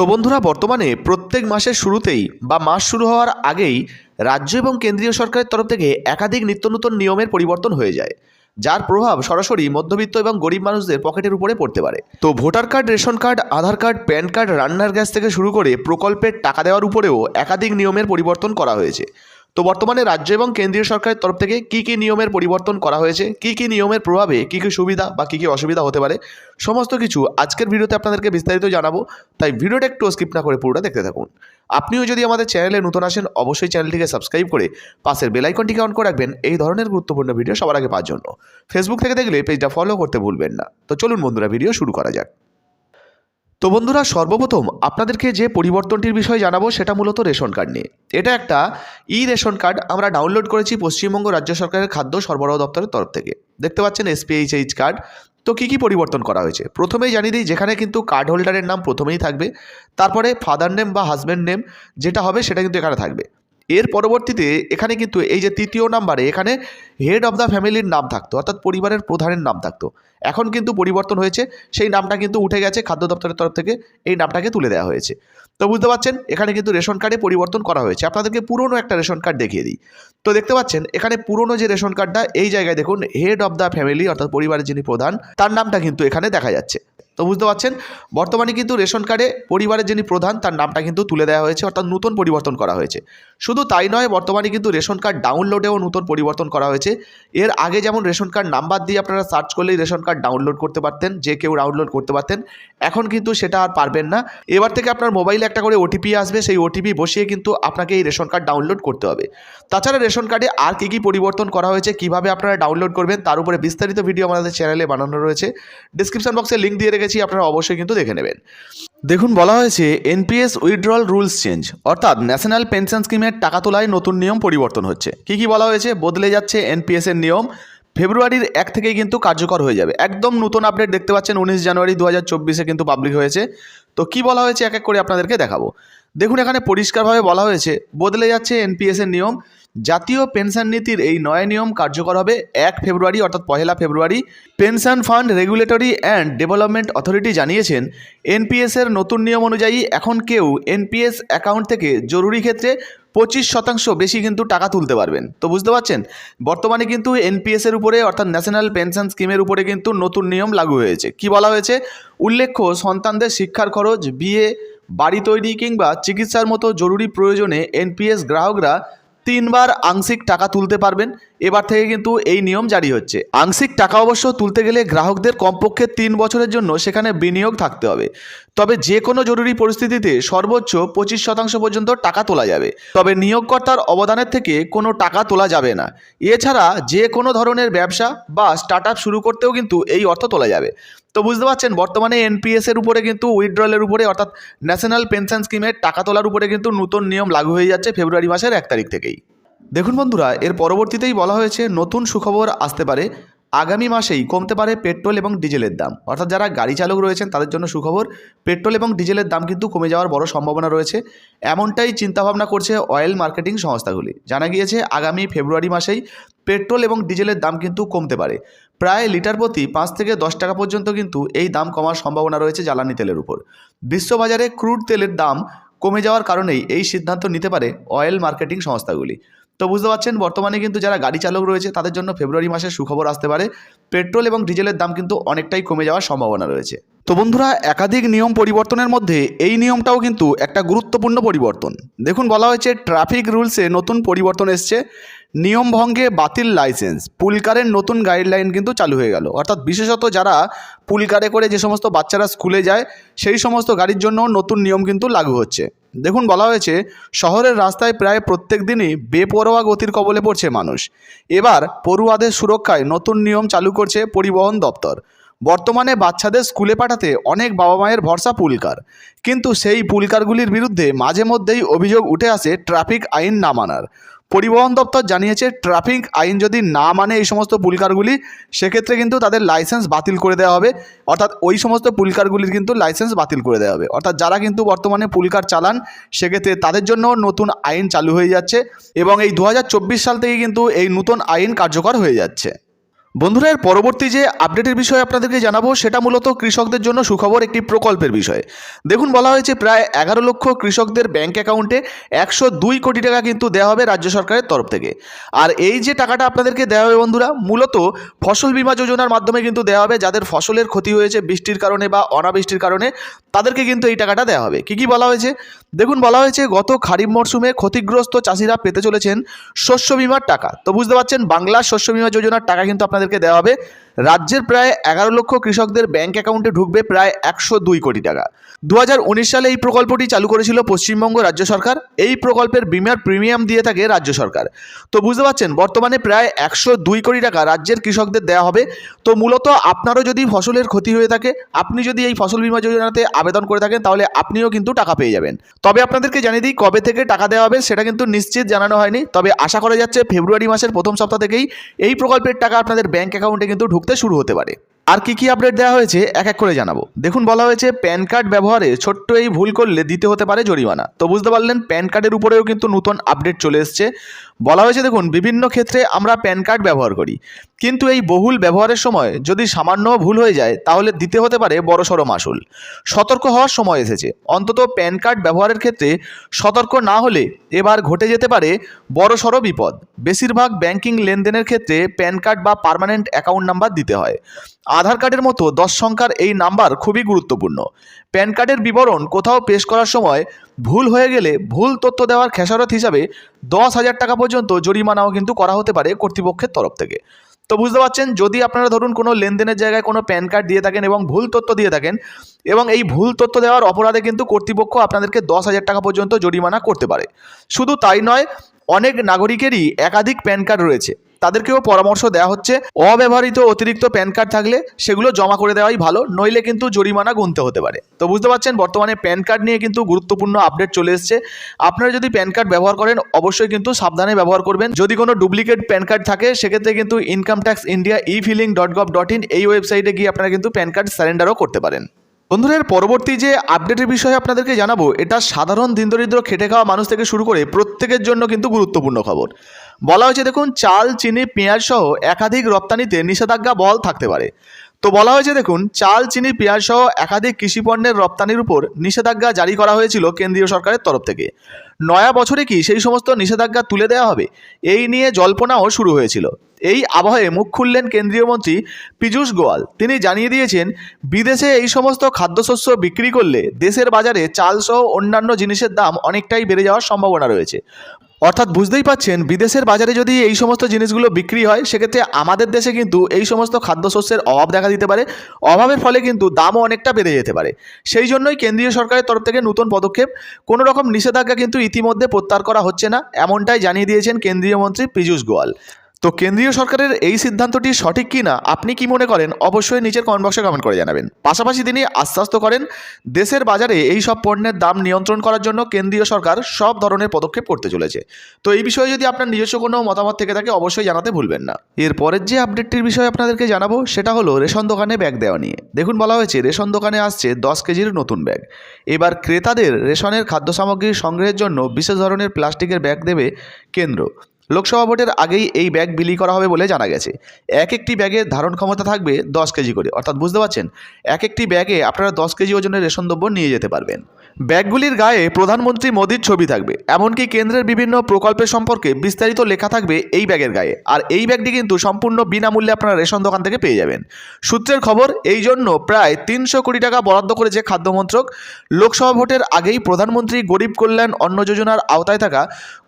তো বন্ধুরা, বর্তমানে প্রত্যেক মাসের শুরুতেই বা মাস শুরু হওয়ার আগেই রাজ্য এবং কেন্দ্রীয় সরকারের তরফ থেকে একাধিক নিত্য নতুন নিয়মের পরিবর্তন হয়ে যায়, যার প্রভাব সরাসরি মধ্যবিত্ত এবং গরিব মানুষদের পকেটের উপরে পড়তে পারে। তো voter card, ration card, Aadhaar card, PAN card, রান্নার গ্যাস থেকে শুরু করে প্রকল্পের টাকা দেওয়ার উপরেও একাধিক নিয়মের পরিবর্তন করা হয়েছে। তো বর্তমানে রাজ্য এবং কেন্দ্রীয় সরকারের তরফ থেকে কী কী নিয়মের পরিবর্তন করা হয়েছে, কী কী নিয়মের প্রভাবে কী কী সুবিধা বা কী কী অসুবিধা হতে পারে, সমস্ত কিছু আজকের ভিডিওতে আপনাদেরকে বিস্তারিত জানাব, তাই ভিডিওটা একটু স্কিপ না করে পুরোটা দেখতে থাকুন। আপনিও যদি আমাদের চ্যানেলে নতুন আসেন, অবশ্যই চ্যানেলটিকে সাবস্ক্রাইব করে পাশের বেলাইকনটিকে অন করে রাখবেন, এই ধরনের গুরুত্বপূর্ণ ভিডিও সবার আগে পাওয়ার জন্য। ফেসবুক থেকে দেখলে পেজটা ফলো করতে ভুলবেন না। তো চলুন বন্ধুরা ভিডিও শুরু করা যাক। তো বন্ধুরা, সর্বপ্রথম আপনাদেরকে যে পরিবর্তনটির বিষয়ে জানাব সেটা মূলত রেশন কার্ড নিয়ে। এটা একটা ই রেশন কার্ড আমরা ডাউনলোড করেছি পশ্চিমবঙ্গ রাজ্য সরকারের খাদ্য সরবরাহ দপ্তরের তরফ থেকে। দেখতে পাচ্ছেন এসপিএইচএইচ কার্ড। তো কী কী পরিবর্তন করা হয়েছে? প্রথমেই জানিয়ে দিই, যেখানে কিন্তু কার্ড হোল্ডারের নাম প্রথমেই থাকবে। তারপরে ফাদার নেম বা হাজব্যান্ড নেম যেটা হবে সেটা কিন্তু এখানে থাকবে। এর পরবর্তীতে এখানে কিন্তু এই যে তৃতীয় নাম্বারে এখানে হেড অফ দ্য ফ্যামিলির নাম থাকতো, অর্থাৎ পরিবারের প্রধানের নাম থাকতো। এখন কিন্তু পরিবর্তন হয়েছে, সেই নামটা কিন্তু উঠে গেছে খাদ্য দপ্তরের তরফ থেকে, এই নামটাকে তুলে দেওয়া হয়েছে। তো বুঝতে পারছেন, এখানে কিন্তু রেশন কার্ডে পরিবর্তন করা হয়েছে। আপনাদেরকে পুরনো একটা রেশন কার্ড দেখিয়ে দিই। তো দেখতে পাচ্ছেন, এখানে পুরনো যে রেশন কার্ডটা, এই জায়গায় দেখুন হেড অফ দ্য ফ্যামিলি অর্থাৎ পরিবারের যিনি প্রধান, তার নামটা কিন্তু এখানে দেখা যাচ্ছে। তো বুঝতে পারছেন? বর্তমানে কিন্তু রেশন কার্ডে পরিবারের যিনি প্রধান, তার নামটা কিন্তু তুলে দেওয়া হয়েছে, অর্থাৎ নতুন পরিবর্তন করা হয়েছে। শুধু তাই নয়, বর্তমানে কিন্তু রেশন কার্ড ডাউনলোডেও নতুন পরিবর্তন করা হয়েছে। এর আগে যেমন রেশন কার্ড নাম্বার দিয়ে আপনারা সার্চ করলেই রেশন কার্ড ডাউনলোড করতে পারতেন, যে কেউ ডাউনলোড করতে পারতেন। এখন কিন্তু সেটা আর পারবেন না। এবার থেকে আপনার মোবাইলে একটা করে ওটিপি আসবে, সেই ওটিপি বসিয়ে কিন্তু আপনাকে এই রেশন কার্ড ডাউনলোড করতে হবে। তাছাড়া রেশন কার্ডে আর কী কী পরিবর্তন করা হয়েছে, কীভাবে আপনারা ডাউনলোড করবেন, তার উপরে বিস্তারিত ভিডিও আমাদের চ্যানেলে বানানো রয়েছে। ডিসক্রিপশন বক্সে লিঙ্ক দিয়ে রেখেছি আপনারা অবশ্যই কিন্তু দেখে নেবেন। দেখুন, বলা হয়েছে এনপিএস উইথড্রল রুলস চেঞ্জ অর্থাৎ ন্যাশনাল পেনশন স্কিমের টাকা তোলায় নতুন নিয়ম পরিবর্তন হচ্ছে। কী কী বলা হয়েছে? বদলে যাচ্ছে এনপিএস এর নিয়ম। ফেব্রুয়ারির এক থেকেই কিন্তু কার্যকর হয়ে যাবে। একদম নতুন আপডেট দেখতে পাচ্ছেন, উনিশ জানুয়ারি দু হাজার চব্বিশে কিন্তু পাবলিক হয়েছে। তো কি বলা হয়েছে? এক এক করে আপনাদেরকে দেখাবো। দেখুন, এখানে পরিষ্কারভাবে বলা হয়েছে, বদলে যাচ্ছে এনপিএস এর নিয়ম। জাতীয় পেনশন নীতির এই নয় নিয়ম কার্যকর হবে এক ফেব্রুয়ারি, অর্থাৎ পহেলা ফেব্রুয়ারি। Pension fund regulatory and development authority জানিয়েছেন, এনপিএস এর নতুন নিয়ম অনুযায়ী এখন কেউ এনপিএস অ্যাকাউন্ট থেকে জরুরি ক্ষেত্রে পঁচিশ শতাংশ বেশি কিন্তু টাকা তুলতে পারবেন। তো বুঝতে পারছেন? বর্তমানে কিন্তু এনপিএস এর উপরে, অর্থাৎ ন্যাশনাল পেনশন স্কিমের উপরে কিন্তু নতুন নিয়ম লাগু হয়েছে। কি বলা হয়েছে? উল্লেখ্য, সন্তানদের শিক্ষার খরচ, বিয়ে, বাড়ি তৈরি কিংবা চিকিৎসার মতো জরুরি প্রয়োজনে এনপিএস গ্রাহকরা তিনবার আংশিক টাকা তুলতে পারবেন। এবার থেকে কিন্তু এই নিয়ম জারি হচ্ছে। আংশিক টাকা অবশ্য তুলতে গেলে গ্রাহকদের কমপক্ষে তিন বছরের জন্য সেখানে বিনিয়োগ থাকতে হবে। তবে যে কোনো জরুরি পরিস্থিতিতে সর্বোচ্চ পঁচিশ শতাংশ পর্যন্ত টাকা তোলা যাবে। তবে নিয়োগকর্তার অবদানের থেকে কোনো টাকা তোলা যাবে না। এছাড়া যে কোনো ধরনের ব্যবসা বা স্টার্ট শুরু করতেও কিন্তু এই অর্থ তোলা যাবে। তো বুঝতে পারছেন, বর্তমানে এনপিএস এর উপরে কিন্তু উইথড্রলের উপরে, অর্থাৎ ন্যাশনাল পেনশন স্কিমের টাকা তোলার উপরে কিন্তু নতুন নিয়ম লাগু হয়ে যাচ্ছে ফেব্রুয়ারি মাসের এক তারিখ থেকেই। দেখুন বন্ধুরা, এর পরবর্তীতেই বলা হয়েছে নতুন সুখবর আসতে পারে, আগামী মাসেই কমতে পারে পেট্রোল এবং ডিজেলের দাম। অর্থাৎ যারা গাড়ি চালক রয়েছেন, তাদের জন্য সুখবর, পেট্রোল এবং ডিজেলের দাম কিন্তু কমে যাওয়ার বড় সম্ভাবনা রয়েছে। এমনটাই চিন্তাভাবনা করছে অয়েল মার্কেটিং সংস্থাগুলি। জানা গিয়েছে, আগামী ফেব্রুয়ারি মাসেই পেট্রোল এবং ডিজেলের দাম কিন্তু কমতে পারে। প্রায় লিটার প্রতি পাঁচ থেকে দশ টাকা পর্যন্ত কিন্তু এই দাম কমার সম্ভাবনা রয়েছে জ্বালানি তেলের উপর। বিশ্ববাজারে ক্রুড তেলের দাম কমে যাওয়ার কারণেই এই সিদ্ধান্ত নিতে পারে অয়েল মার্কেটিং সংস্থাগুলি। তো বুঝতে পারছেন, বর্তমানে কিন্তু যারা গাড়ি চালক রয়েছে, তাদের জন্য ফেব্রুয়ারি মাসে সুখবর আসতে পারে। পেট্রোল এবং ডিজেলের দাম কিন্তু অনেকটাই কমে যাওয়ার সম্ভাবনা রয়েছে। তো বন্ধুরা, একাধিক নিয়ম পরিবর্তনের মধ্যে এই নিয়মটাও কিন্তু একটা গুরুত্বপূর্ণ পরিবর্তন। দেখুন, বলা হয়েছে, ট্রাফিক রুলসে নতুন পরিবর্তন এসছে। নিয়ম ভঙ্গে বাতিল লাইসেন্স। পুলকারের নতুন গাইডলাইন কিন্তু চালু হয়ে গেল। অর্থাৎ বিশেষত যারা পুলকারে করে যে সমস্ত বাচ্চারা স্কুলে যায়, সেই সমস্ত গাড়ির জন্য নতুন নিয়ম কিন্তু লাগু হচ্ছে। দেখুন, বলা হয়েছে, শহরের রাস্তায় প্রায় প্রত্যেক দিনই বেপরোয়া গতির কবলে পড়ছে মানুষ। এবার পড়ুয়াদের সুরক্ষায় নতুন নিয়ম চালু করছে পরিবহন দপ্তর। বর্তমানে বাচ্চাদের স্কুলে পাঠাতে অনেক বাবা মায়ের ভরসা পুলকার। কিন্তু সেই পুলকারগুলির বিরুদ্ধে মাঝে মধ্যেই অভিযোগ উঠে আসে ট্রাফিক আইন না মানার। পরিবহন দপ্তর জানিয়েছে, ট্রাফিক আইন যদি না মানে এই সমস্ত পুলকারগুলি সেক্ষেত্রে কিন্তু তাদের লাইসেন্স বাতিল করে দেওয়া হবে। অর্থাৎ ওই সমস্ত পুলকারগুলির কিন্তু লাইসেন্স বাতিল করে দেওয়া হবে। অর্থাৎ যারা কিন্তু বর্তমানে পুলকার চালান, সেক্ষেত্রে তাদের জন্য নতুন আইন চালু হয়ে যাচ্ছে এবং এই দু হাজার চব্বিশ সাল থেকে কিন্তু এই নতুন আইন কার্যকর হয়ে যাচ্ছে। বন্ধুরা, এর পরবর্তী যে আপডেটের বিষয়ে আপনাদেরকে জানাব, সেটা মূলত কৃষকদের জন্য সুখবর একটি প্রকল্পের বিষয়। দেখুন, বলা হয়েছে প্রায় এগারো লক্ষ কৃষকদের ব্যাংক অ্যাকাউন্টে একশো দুই কোটি টাকা কিন্তু দেওয়া হবে রাজ্য সরকারের তরফ থেকে। আর এই যে টাকাটা আপনাদেরকে দেওয়া হবে বন্ধুরা, মূলত ফসল বীমা যোজনার মাধ্যমে কিন্তু দেওয়া হবে। যাদের ফসলের ক্ষতি হয়েছে, বৃষ্টির কারণে বা অনাবৃষ্টির কারণে, তাদেরকে কিন্তু এই টাকাটা দেওয়া হবে। কি কি বলা হয়েছে? দেখুন, বলা হয়েছে গত খারিফ মরশুমে ক্ষতিগ্রস্ত চাষিরা পেতে চলেছেন শস্য বিমার টাকা। তো বুঝতে পারছেন, বাংলা শস্য বিমা যোজনার টাকা কিন্তু আপনাদেরকে দেওয়া হবে। রাজ্যের প্রায় এগারো লক্ষ কৃষকদের ব্যাংক অ্যাকাউন্টে ঢুকবে প্রায় একশো দুই কোটি টাকা। দু হাজার উনিশ সালে এই প্রকল্পটি চালু করেছিল পশ্চিমবঙ্গ রাজ্য সরকার। এই প্রকল্পের বিমার প্রিমিয়াম দিয়ে থাকে রাজ্য সরকার। তো বুঝতে পারছেন, বর্তমানে প্রায় একশো দুই কোটি টাকা রাজ্যের কৃষকদের দেওয়া হবে। তো মূলত আপনারও যদি ফসলের ক্ষতি হয়ে থাকে, আপনি যদি এই ফসল বীমা যোজনাতে আবেদন করে থাকেন, তাহলে আপনিও কিন্তু টাকা পেয়ে যাবেন। তবে আপনাদেরকে জানিয়ে দিই, কবে থেকে টাকা দেওয়া হবে সেটা কিন্তু নিশ্চিত জানানো হয়নি। তবে আশা করা যাচ্ছে, ফেব্রুয়ারি মাসের প্রথম সপ্তাহ থেকেই এই প্রকল্পের টাকা আপনাদের ব্যাংক অ্যাকাউন্টে কিন্তু ঢুকতে শুরু হতে পারে। আর কি কি আপডেট দেওয়া হয়েছে, এক এক করে জানাব। দেখুন, বলা হয়েছে প্যান কার্ড ব্যবহারে ছোট্ট এই ভুল করলে দিতে হতে পারে জরিমানা। তো বুঝতে পারলেন, প্যান কার্ডের উপরেও কিন্তু নতুন আপডেট চলে এসছে। বলা হয়েছে, দেখুন, বিভিন্ন ক্ষেত্রে আমরা প্যান কার্ড ব্যবহার করি। কিন্তু এই বহুল ব্যবহারের সময় যদি সামান্য ভুল হয়ে যায়, তাহলে দিতে হতে পারে বড়সড় মাসুল। সতর্ক হওয়ার সময় এসেছে। অন্তত প্যান কার্ড ব্যবহারের ক্ষেত্রে সতর্ক না হলে এবার ঘটে যেতে পারে বড়সড় বিপদ। বেশিরভাগ ব্যাংকিং লেনদেনের ক্ষেত্রে প্যান কার্ড বা পার্মানেন্ট অ্যাকাউন্ট নাম্বার দিতে হয়। আধার কার্ডের মতো দশ সংখ্যার এই নাম্বার খুবই গুরুত্বপূর্ণ। প্যান কার্ডের বিবরণ কোথাও পেশ করার সময় ভুল হয়ে গেলে ভুল তথ্য দেওয়ার খেসারত হিসাবে দশ হাজার টাকা পর্যন্ত জরিমানাও কিন্তু করা হতে পারে কর্তৃপক্ষের তরফ থেকে। তো বুঝতে পারছেন, যদি আপনারা ধরুন কোনো লেনদেনের জায়গায় কোনো প্যান কার্ড দিয়ে থাকেন এবং ভুল তথ্য দিয়ে থাকেন, এবং এই ভুল তথ্য দেওয়ার অপরাধে কিন্তু কর্তৃপক্ষ আপনাদেরকে দশ হাজার টাকা পর্যন্ত জরিমানা করতে পারে। শুধু তাই নয়, অনেক নাগরিকেরই একাধিক প্যান কার্ড রয়েছে। তাদেরকেও পরামর্শ দেওয়া হচ্ছে, অব্যবহৃত অতিরিক্ত প্যান কার্ড থাকলে সেগুলো জমা করে দেওয়াই ভালো, নইলে কিন্তু জরিমানা গুনতে হতে পারে। তো বুঝতে পারছেন, বর্তমানে প্যান কার্ড নিয়ে কিন্তু গুরুত্বপূর্ণ আপডেট চলে এসছে। আপনারা যদি প্যান কার্ড ব্যবহার করেন, অবশ্যই কিন্তু সাবধানে ব্যবহার করবেন। যদি কোনো ডুপ্লিকেট প্যান কার্ড থাকে, সেক্ষেত্রে কিন্তু income tax India e filing dot gov dot in এই ওয়েবসাইটে গিয়ে আপনারা কিন্তু প্যান কার্ড স্যারেন্ডারও করতে পারেন। বন্ধুদের পরবর্তী যে আপডেটের বিষয়ে আপনাদেরকে জানাব, এটা সাধারণ দিনদরিদ্র খেটে খাওয়া মানুষ থেকে শুরু করে প্রত্যেকের জন্য কিন্তু গুরুত্বপূর্ণ খবর। বলা হয়েছে, দেখুন, চাল, চিনি, পেঁয়াজ সহ একাধিক রপ্তানিতে নিষেধাজ্ঞা বল থাকতে পারে। তো বলা হয়েছে, দেখুন, চাল, চিনি, পেঁয়াজ সহ একাধিক কৃষি পণ্যের রপ্তানির উপর নিষেধাজ্ঞা জারি করা হয়েছিল কেন্দ্রীয় সরকারের তরফ থেকে। নয়া বছরে কি সেই সমস্ত নিষেধাজ্ঞা তুলে দেওয়া হবে? এই নিয়ে জল্পনাও শুরু হয়েছিল। এই আবহে মুখ খুললেন কেন্দ্রীয় মন্ত্রী পীযূষ গোয়াল। তিনি জানিয়ে দিয়েছেন, বিদেশে এই সমস্ত খাদ্যশস্য বিক্রি করলে দেশের বাজারে চাল সহ অন্যান্য জিনিসের দাম অনেকটাই বেড়ে যাওয়ার সম্ভাবনা রয়েছে। অর্থাৎ বুঝতেই পাচ্ছেন, বিদেশের বাজারে যদি এই সমস্ত জিনিসগুলো বিক্রি হয়, সেক্ষেত্রে আমাদের দেশে কিন্তু এই সমস্ত খাদ্যশস্যের অভাব দেখা দিতে পারে। অভাবের ফলে কিন্তু দামও অনেকটা বেড়ে যেতে পারে। সেই জন্যই কেন্দ্রীয় সরকারের তরফ থেকে নতুন পদক্ষেপ, কোনো রকম নিষেধাজ্ঞা কিন্তু ইতিমধ্যে প্রত্যাহার করা হচ্ছে না, এমনটাই জানিয়ে দিয়েছেন কেন্দ্রীয় মন্ত্রী পীযূষ গোয়াল। তো কেন্দ্রীয় সরকারের এই সিদ্ধান্তটি সঠিক কি না আপনি কি মনে করেন? অবশ্যই নিচের কমেন্ট বক্সে কমেন্ট করে জানাবেন। পাশাপাশি তিনি আশ্বস্ত করেন, দেশের বাজারে এই সব পণ্যের দাম নিয়ন্ত্রণ করার জন্য কেন্দ্রীয় সরকার সব ধরনের পদক্ষেপ করতে চলেছে। তো এই বিষয়ে যদি আপনার নিজস্ব কোনো মতামত থেকে থাকে, অবশ্যই জানাতে ভুলবেন না। এরপরের যে আপডেটটির বিষয়ে আপনাদেরকে জানাব, সেটা হলো রেশন দোকানে ব্যাগ দেওয়া নিয়ে। দেখুন, বলা হয়েছে রেশন দোকানে আসছে দশ কেজির নতুন ব্যাগ এবার ক্রেতাদের রেশনের খাদ্য সামগ্রী সংগ্রহের জন্য বিশেষ ধরনের প্লাস্টিকের ব্যাগ দেবে কেন্দ্র। লোকসভা ভোটের আগেই এই ব্যাগ বিলি করা হবে বলে জানা গেছে। এক একটি ব্যাগের ধারণ ক্ষমতা থাকবে দশ কেজি করে। অর্থাৎ বুঝতে পারছেন? এক একটি ব্যাগে আপনারা দশ কেজি ওজনের রেশন দ্রব্য নিয়ে যেতে পারবেন। ব্যাগগুলির গায়ে প্রধানমন্ত্রী মোদির ছবি থাকবে, এমনকি কেন্দ্রের বিভিন্ন প্রকল্পের সম্পর্কে বিস্তারিত লেখা থাকবে এই ব্যাগের গায়ে। আর এই ব্যাগটি কিন্তু সম্পূর্ণ বিনামূল্যে আপনারা রেশন দোকান থেকে পেয়ে যাবেন। সূত্রের খবর, এই জন্য প্রায় তিনশো কোটি টাকা বরাদ্দ করেছে খাদ্য মন্ত্রক, লোকসভা ভোটের আগেই প্রধানমন্ত্রী গরিব কল্যাণ অন্ন যোজনার আওতায় থাকা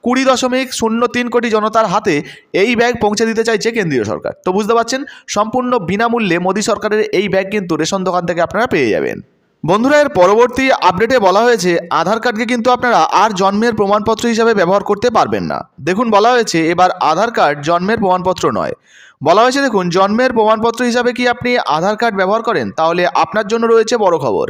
কুড়ি দশমিক শূন্য তিন কোটি জনতার হাতে এই ব্যাগ পৌঁছে দিতে চাইছে কেন্দ্রীয় সরকার। তো বুঝতে পারছেন, সম্পূর্ণ বিনামূল্যে মোদী সরকারের এই ব্যাগ কিন্তু রেশন দোকান থেকে আপনারা পেয়ে যাবেন। বন্ধুরা, এর পরবর্তী আপডেটে বলা হয়েছে, আধার কার্ডকে কিন্তু আপনারা আর জন্মের প্রমাণপত্র হিসাবে ব্যবহার করতে পারবেন না। দেখুন, বলা হয়েছে, এবার আধার কার্ড জন্মের প্রমাণপত্র নয়। বলা হয়েছে, দেখুন, জন্মের প্রমাণপত্র হিসাবে কি আপনি আধার কার্ড ব্যবহার করেন? তাহলে আপনার জন্য রয়েছে বড় খবর।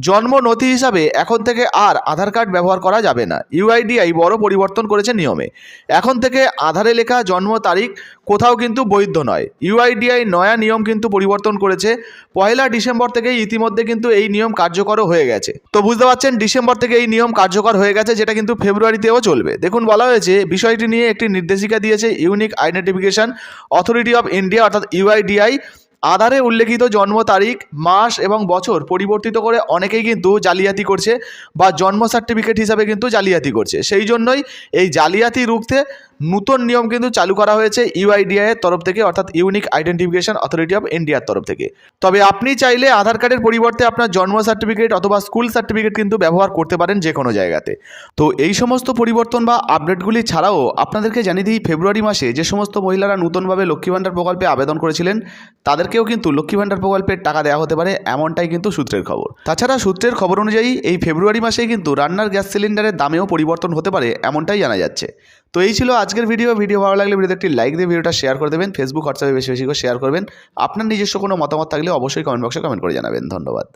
জন্ম নথি হিসাবে এখন থেকে আর আধার কার্ড ব্যবহার করা যাবে না। ইউআইডিআই বড় পরিবর্তন করেছে নিয়মে। এখন থেকে আধারে লেখা জন্ম তারিখ কোথাও কিন্তু বৈধ নয়। ইউআইডিআই নয়া নিয়ম কিন্তু পরিবর্তন করেছে। পয়লা ডিসেম্বর থেকে ইতিমধ্যে কিন্তু এই নিয়ম কার্যকরও হয়ে গেছে। তো বুঝতে পারছেন, ডিসেম্বর থেকে এই নিয়ম কার্যকর হয়ে গেছে, যেটা কিন্তু ফেব্রুয়ারিতেও চলবে। দেখুন, বলা হয়েছে, বিষয়টি নিয়ে একটি নির্দেশিকা দিয়েছে unique identification authority of India, অর্থাৎ ইউআইডিআই আধারে উল্লেখিত জন্ম তারিখ, মাস এবং বছর পরিবর্তিত করে অনেকেই কিন্তু জালিয়াতি করছে বা জন্ম সার্টিফিকেট হিসাবে কিন্তু জালিয়াতি করছে। সেই জন্যই এই জালিয়াতি রুখতে নতুন নিয়ম কিন্তু চালু করা হয়েছে ইউআইডিআই এর তরফ থেকে, অর্থাৎ ইউনিক আইডেন্টিফিকেশন অথরিটি অফ ইন্ডিয়ার তরফ থেকে। তবে আপনি চাইলে আধার কার্ডের পরিবর্তে আপনার জন্ম সার্টিফিকেট অথবা স্কুল সার্টিফিকেট কিন্তু ব্যবহার করতে পারেন যে কোনো জায়গাতে। তো এই সমস্ত পরিবর্তন বা আপডেটগুলি ছাড়াও আপনাদেরকে জানিয়ে দিই, ফেব্রুয়ারি মাসে যে সমস্ত মহিলারা নতুনভাবে লক্ষ্মী ভাণ্ডার প্রকল্পে আবেদন করেছিলেন, তাদেরকেও কিন্তু লক্ষ্মী ভাণ্ডার প্রকল্পের টাকা দেওয়া হতে পারে, এমনটাই কিন্তু সূত্রের খবর। তাছাড়া সূত্রের খবর অনুযায়ী এই ফেব্রুয়ারি মাসেই কিন্তু রান্নার গ্যাস সিলিন্ডারের দামেও পরিবর্তন হতে পারে, এমনটাই জানা যাচ্ছে। তো এই ছিল আজকের ভিডিও ভিডিও ভালো লাগলে ভিডিওতে একটি লাইক দিয়ে ভিডিওটা শেয়ার করে দেবেন। ফেসবুক হোয়াটসঅ্যাপে বেশি বেশি করে শেয়ার করবেন। আপনার নিজস্ব কোনো মতামত থাকলে অবশ্যই কমেন্ট বক্সে কমেন্ট করে জানাবেন। ধন্যবাদ।